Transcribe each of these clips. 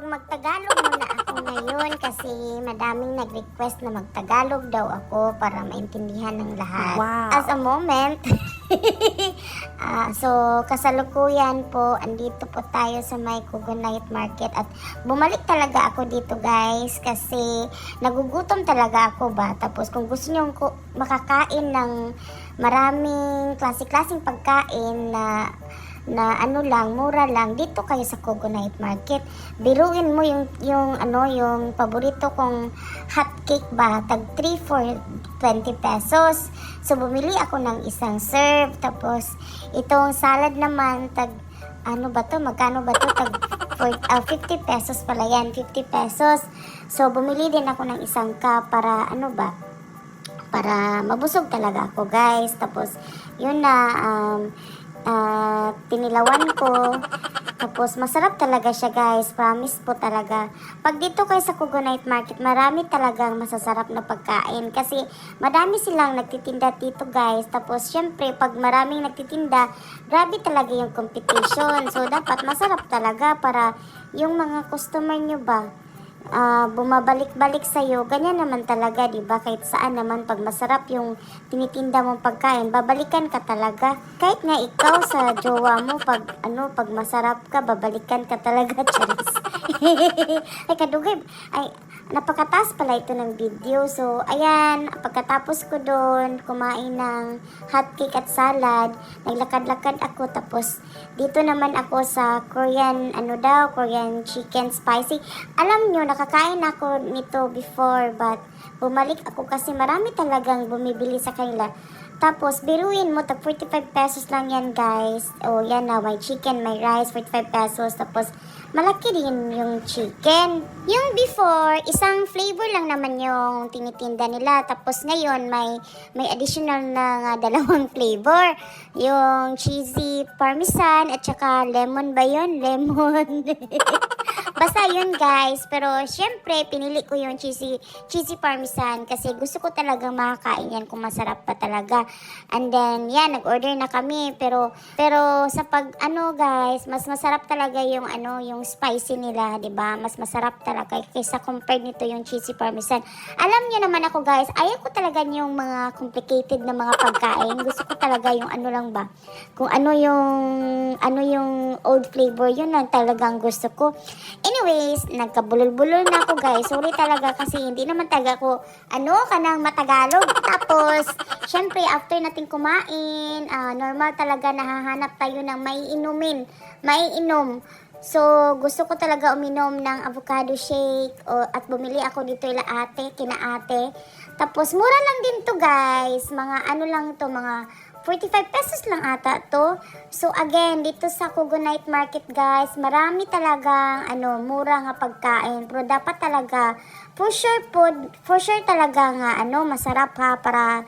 magtagalog muna ako ngayon kasi madaming nag-request na magtagalog daw ako para maintindihan ng lahat. Wow. As a moment, ah, so kasalukuyan po, andito po tayo sa may Kugo Night Market at bumalik talaga ako dito guys kasi nagugutom talaga ako ba. Tapos kung gusto nyo makakain ng maraming klase-klaseng pagkain na na ano lang, mura lang dito kayo sa Coco Night Market. Biruin mo yung yung ano, yung paborito kong hot cake ba, tag 3 for 20 pesos. So bumili ako ng isang serve tapos itong salad naman tag ano ba to, magkano ba to? Tag for, ah, 50 pesos pala yan, 50 pesos. So bumili din ako ng isang cup para ano ba, para mabusog talaga ako guys. Tapos yun na um, ah, tinilawan ko. Tapos masarap talaga siya guys. Promise po talaga. Pag dito kayo sa Kugo Night Market, marami talagang masasarap na pagkain. Kasi madami silang nagtitinda dito guys. Tapos syempre pag maraming nagtitinda, grabe talaga yung competition. So dapat masarap talaga para yung mga customer nyo ba, ah, bumabalik-balik sa'yo, ganyan naman talaga, di ba? Kahit saan naman, pag masarap yung tinitinda mong pagkain, babalikan ka talaga. Kahit nga ikaw sa jowa mo, pag, ano, pag masarap ka, babalikan ka talaga, Charis. ay, kadugay, ay, napakataas pala ito ng video. So, ayan, pagkatapos ko doon, kumain ng hotcake at salad, naglakad-lakad ako, tapos, dito naman ako sa Korean, ano daw, Korean chicken spicy. Alam nyo, nakakain ako nito before, but bumalik ako kasi marami talagang bumibili sa kanila. Tapos, biruin mo, tag 45 pesos lang yan, guys. O, yan na, may chicken, may rice, 45 pesos. Tapos, malaki din yung chicken. Yung before, isang flavor lang naman yung tinitinda nila. Tapos, ngayon, may, may additional na nga dalawang flavor. Yung cheesy parmesan at saka lemon ba yun? Lemon. Basta yun guys. Pero syempre, pinili ko yung cheesy, cheesy parmesan kasi gusto ko talagang makakain yan kung masarap pa talaga. And then, yan, nag-order na kami. Pero, pero sa pag, ano guys, mas masarap talaga yung, ano, yung spicy nila, di ba Mas masarap talaga kaysa compared nito yung cheesy parmesan. Alam niyo naman ako guys, ayaw ko talaga yung mga complicated na mga pagkain. Gusto ko talaga yung ano lang ba, kung ano yung, ano yung old flavor, yun lang talagang gusto ko. Anyways, nagkabulol-bulol na ako guys. Sorry talaga kasi hindi naman talaga ako, ano, kanang matagalog. Tapos, syempre, after natin kumain, ah, normal talaga nahahanap tayo ng may inumin. May inom. So, gusto ko talaga uminom ng avocado shake o, at bumili ako dito ila ate, kina ate. Tapos, mura lang din to guys. Mga ano lang to, mga 45 pesos lang ata to. So again, dito sa Kugo Night Market guys, marami talagang ano, mura nga pagkain. Pero dapat talaga, for sure food, for sure talaga nga ano, masarap ha para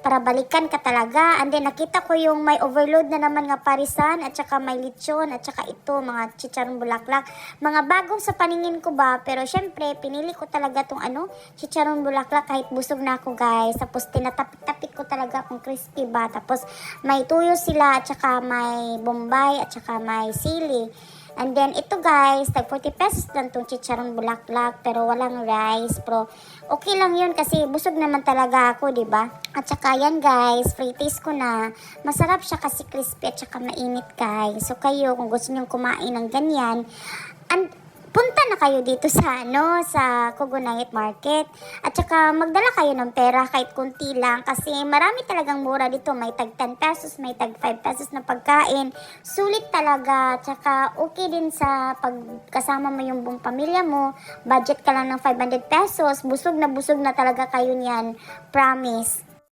para balikan ka talaga. And then nakita ko yung may overload na naman nga parisan at saka may lechon at saka ito mga chicharon bulaklak. Mga bago sa paningin ko ba, pero syempre pinili ko talaga tong ano, chicharon bulaklak kahit busog na ako guys. Tapos tinatapik-tapik ko talaga kung crispy ba. Tapos may tuyo sila at saka may bombay at saka may sili. And then, ito guys, tag 40 pesos lang tong chicharon bulaklak, pero walang rice. Pero, okay lang yun kasi busog naman talaga ako, di ba? At saka yan guys, free taste ko na. Masarap siya kasi crispy at saka mainit guys. So, kayo, kung gusto nyo kumain ng ganyan, and, kayo dito sa ano sa Cogonayet Market. At saka magdala kayo ng pera kahit kunti lang. Kasi marami talagang mura dito. May tag 10 pesos may tag 5 pesos na pagkain. Sulit talaga. At saka okay din sa pagkasama mo yung buong pamilya mo. Budget ka lang ng 500 pesos. Busog na busog na talaga kayo niyan. Promise